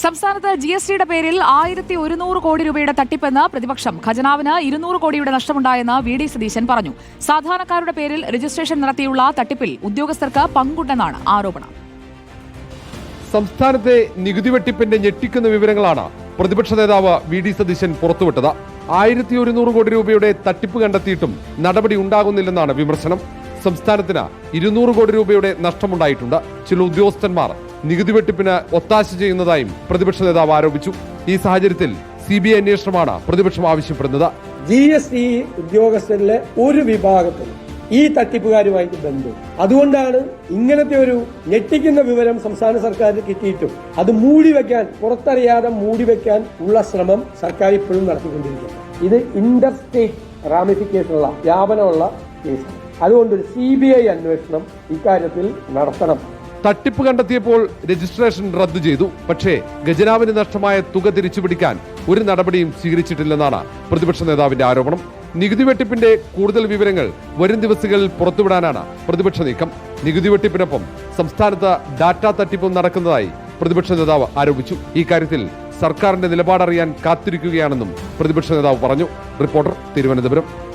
സംസ്ഥാനത്ത് G S ടിയുടെ പേരിൽ ആയിരത്തി ഒരുന്നൂറ് കോടി രൂപയുടെ തട്ടിപ്പെന്ന് പ്രതിപക്ഷം ഖജനാവിന് ഇരുന്നൂറ് കോടിയുടെ നഷ്ടമുണ്ടായെന്ന് വി ഡി സതീശൻ പറഞ്ഞു. സാധാരണക്കാരുടെ പേരിൽ രജിസ്ട്രേഷൻ നടത്തിയുള്ള തട്ടിപ്പിൽ ഉദ്യോഗസ്ഥർക്ക് പങ്കുണ്ടെന്നാണ് ആരോപണം. സംസ്ഥാനത്തെ നികുതി വെട്ടിപ്പിന്റെ ഞെട്ടിക്കുന്ന വിവരങ്ങളാണ് പ്രതിപക്ഷ നേതാവ് വി ഡി സതീശൻ പുറത്തുവിട്ടത്. ആയിരത്തി ഒരുന്നൂറ് കോടി രൂപയുടെ തട്ടിപ്പ് കണ്ടെത്തിയിട്ടും നടപടി ഉണ്ടാകുന്നില്ലെന്നാണ് വിമർശനം. സംസ്ഥാനത്തിന് ഇരുന്നൂറ് കോടി രൂപയുടെ നഷ്ടമുണ്ടായിട്ടുണ്ട്. ചില ഉദ്യോഗസ്ഥന്മാർ നികുതി വെട്ടിപ്പിന് ഒത്താശ ചെയ്യുന്നതായും പ്രതിപക്ഷ നേതാവ് ആരോപിച്ചു. ഈ സാഹചര്യത്തിൽ സി ബി ഐ അന്വേഷണമാണ് പ്രതിപക്ഷം ആവശ്യപ്പെടുന്നത്. ജി എസ് ടി ഉദ്യോഗസ്ഥരിലെ ഒരു വിഭാഗത്തിൽ ഈ തട്ടിപ്പുകാരുമായിട്ട് ബന്ധം അതുകൊണ്ടാണ് ഇങ്ങനത്തെ ഒരു ഞെട്ടിക്കുന്ന വിവരം സംസ്ഥാന സർക്കാരിന് കിട്ടിയിട്ടും അത് മൂടിവെക്കാൻ പുറത്തറിയാതെ മൂടിവെക്കാൻ ഉള്ള ശ്രമം സർക്കാർ ഇപ്പോഴും നടത്തിക്കൊണ്ടിരിക്കുന്നത് ഇത് ഇന്റർസ്റ്റേറ്റ് റാമിഫിക്കേഷനുള്ള വ്യാപനമുള്ള കേസാണ്. അതുകൊണ്ട് സി ബി ഐ അന്വേഷണം ഇക്കാര്യത്തിൽ നടത്തണം. തട്ടിപ്പ് കണ്ടെത്തിയപ്പോൾ രജിസ്ട്രേഷൻ റദ്ദു ചെയ്തു. പക്ഷേ ഖജനാവിന് നഷ്ടമായ തുക തിരിച്ചുപിടിക്കാൻ ഒരു നടപടിയും സ്വീകരിച്ചിട്ടില്ലെന്നാണ് പ്രതിപക്ഷ നേതാവിന്റെ ആരോപണം. നികുതി വെട്ടിപ്പിന്റെ കൂടുതൽ വിവരങ്ങൾ വരും ദിവസങ്ങളിൽ പുറത്തുവിടാനാണ് പ്രതിപക്ഷ നീക്കം. നികുതി വെട്ടിപ്പിനൊപ്പം സംസ്ഥാനത്ത് ഡാറ്റ തട്ടിപ്പും നടക്കുന്നതായി പ്രതിപക്ഷ നേതാവ് ആരോപിച്ചു. ഈ കാര്യത്തിൽ സർക്കാരിന്റെ നിലപാടറിയാൻ കാത്തിരിക്കുകയാണെന്നും പ്രതിപക്ഷ നേതാവ് പറഞ്ഞു. റിപ്പോർട്ടർ തിരുവനന്തപുരം.